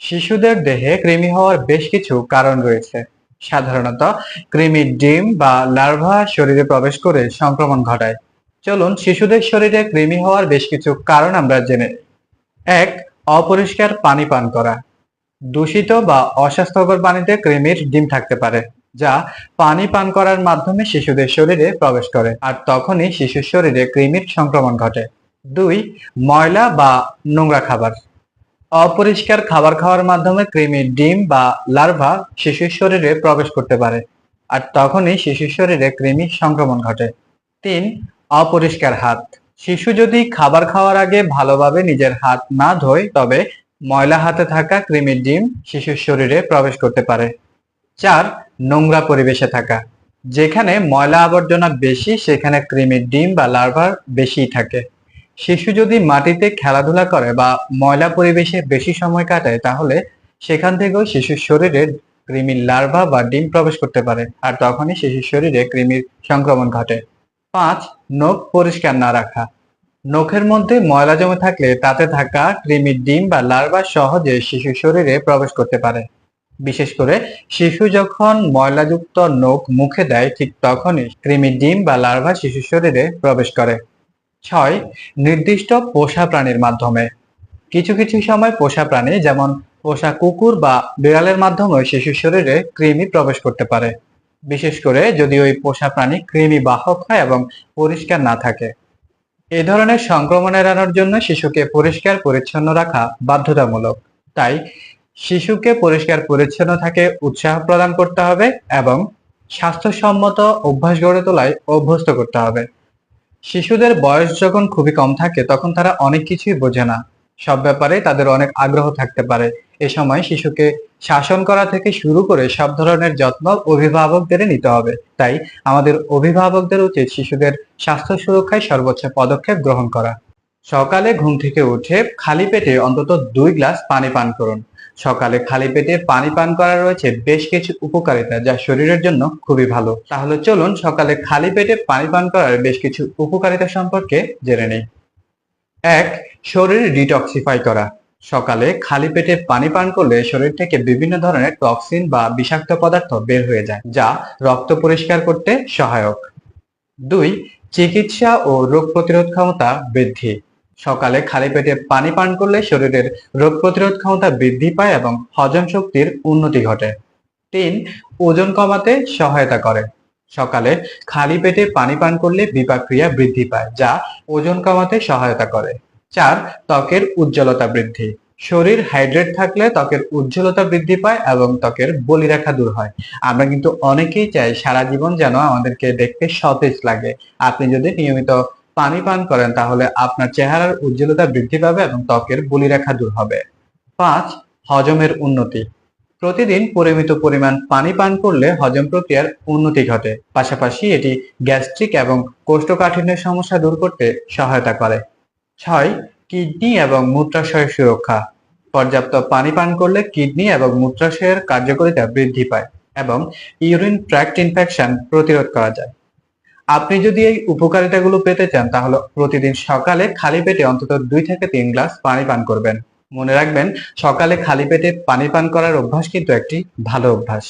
শিশুদের দেহে কৃমি হওয়ার বেশ কিছু কারণ রয়েছে। সাধারণত কৃমির ডিম বা লার্ভা শরীরে প্রবেশ করে সংক্রমণ ঘটায়। চলুন শিশুদের শরীরে কৃমি হওয়ার বেশ কিছু কারণ আমরা জেনে এক, অপরিষ্কার পানি পান করা। দূষিত বা অস্বাস্থ্যকর পানিতে কৃমির ডিম থাকতে পারে, যা পানি পান করার মাধ্যমে শিশুদের শরীরে প্রবেশ করে, আর তখনই শিশুর শরীরে কৃমির সংক্রমণ ঘটে। দুই, ময়লা বা নোংরা খাবার। অপরিষ্কার খাবার খাওয়ার মাধ্যমে কৃমির ডিম বা লার্ভা শিশুর শরীরে প্রবেশ করতে পারে, আর তখনই শিশুর শরীরে কৃমি সংক্রমণ ঘটে। তিন, অপরিষ্কার হাত। শিশু যদি খাবার খাওয়ার আগে ভালোভাবে নিজের হাত না ধোয়, তবে ময়লা হাতে থাকা কৃমির ডিম শিশুর শরীরে প্রবেশ করতে পারে। চার, নোংরা পরিবেশে থাকা। যেখানে ময়লা আবর্জনা বেশি, সেখানে কৃমির ডিম বা লার্ভার বেশি থাকে। শিশু যদি মাটিতে খেলাধুলা করে বা ময়লা পরিবেশে বেশি সময় কাটায়, তাহলে সেখান থেকেও শিশুর শরীরে কৃমির লার্ভা বা ডিম প্রবেশ করতে পারে, আর তখনই শিশুর শরীরে কৃমির সংক্রমণ ঘটে। পাঁচ, নখ পরিষ্কার না রাখা। নখের মধ্যে ময়লা জমে থাকলে তাতে থাকা কৃমির ডিম বা লার্ভা সহজে শিশুর শরীরে প্রবেশ করতে পারে। বিশেষ করে শিশু যখন ময়লাযুক্ত নখ মুখে দেয়, ঠিক তখনই কৃমির ডিম বা লার্ভা শিশুর শরীরে প্রবেশ করে। ছয়, নির্দিষ্ট পোষা প্রাণীর মাধ্যমে। কিছু কিছু সময় পোষা প্রাণী, যেমন পোষা কুকুর বা বিড়ালের মাধ্যমে শিশুর শরীরে কৃমি প্রবেশ করতে পারে। বিশেষ করে যদি ওই পোষা প্রাণী কৃমি বাহক হয় এবং পরিষ্কার না থাকে। এ ধরনের সংক্রমণ এড়ানোর জন্য শিশুকে পরিষ্কার পরিচ্ছন্ন রাখা বাধ্যতামূলক। তাই শিশুকে পরিষ্কার পরিচ্ছন্ন থাকে উৎসাহ প্রদান করতে হবে এবং স্বাস্থ্যসম্মত অভ্যাস গড়ে তোলায় অভ্যস্ত করতে হবে। শিশুদের বয়স যখন খুবই কম থাকে, তখন তারা অনেক কিছুই বোঝে না। সব ব্যাপারে তাদের অনেক আগ্রহ থাকতে পারে। এ সময় শিশুকে শাসন করা থেকে শুরু করে সব ধরনের যত্ন অভিভাবকদের নিতে হবে। তাই আমাদের অভিভাবকদের উচিত শিশুদের স্বাস্থ্য সুরক্ষায় সর্বোচ্চ পদক্ষেপ গ্রহণ করা। সকালে ঘুম থেকে উঠে খালি পেটে অন্তত দুই গ্লাস পানি পান করুন। সকালে খালি পেটে পানি পান করা রয়েছে বেশ কিছু উপকারিতা যা শরীরের জন্য খুবই ভালো। তাহলে চলুন সকালে খালি পেটে পানি পান করার বেশ কিছু উপকারিতা সম্পর্কে জেনে নিই। এক, শরীর ডিটক্সিফাই করা। সকালে খালি পেটে পানি পান করলে শরীর থেকে বিভিন্ন ধরনের টক্সিন বা বিষাক্ত পদার্থ বের হয়ে যায়, যা রক্ত পরিষ্কার করতে সহায়ক। দুই, চিকিৎসা ও রোগ প্রতিরোধ ক্ষমতা বৃদ্ধি। সকালে খালি পেটে পানি পান করলে শরীরের রোগ প্রতিরোধ ক্ষমতা বৃদ্ধি পায় এবং হজম শক্তির উন্নতি ঘটে। তিন, ওজন কমাতে সহায়তা করে। সকালে খালি পেটে পানি পান করলে বিপাক ক্রিয়া বৃদ্ধি পায়, যা ওজন কমাতে সহায়তা করে। চার, ত্বকের উজ্জ্বলতা বৃদ্ধি। শরীর হাইড্রেট থাকলে ত্বকের উজ্জ্বলতা বৃদ্ধি পায় এবং ত্বকের বলি বলিরেখা দূর হয়। আমরা কিন্তু অনেকেই চাই সারা জীবন যেন আমাদেরকে দেখতে সতেজ লাগে। আপনি যদি নিয়মিত পানি পান করেন, তাহলে আপনার চেহারার উজ্জ্বলতা বৃদ্ধি পাবে এবং ত্বকের বলিরেখা দূর হবে। পাঁচ, হজমের উন্নতি। প্রতিদিন পরিমিত পরিমাণ পানি পান করলে হজম প্রক্রিয়ার উন্নতি ঘটে। পাশাপাশি এটি গ্যাস্ট্রিক এবং কোষ্ঠকাঠিন্যের সমস্যা দূর করতে সহায়তা করে। ছয়, কিডনি এবং মূত্রাশয়ের সুরক্ষা। পর্যাপ্ত পানি পান করলে কিডনি এবং মূত্রাশয়ের কার্যকারিতা বৃদ্ধি পায় এবং ইউরিন ট্র্যাক্ট ইনফেকশন প্রতিরোধ করা যায়। আপনি যদি এই উপকারিতাগুলো পেতে চান, তাহলে প্রতিদিন সকালে খালি পেটে অন্তত দুই থেকে তিন গ্লাস পানি পান করবেন। মনে রাখবেন, সকালে খালি পেটে পানি পান করার অভ্যাস কিন্তু একটি ভালো অভ্যাস।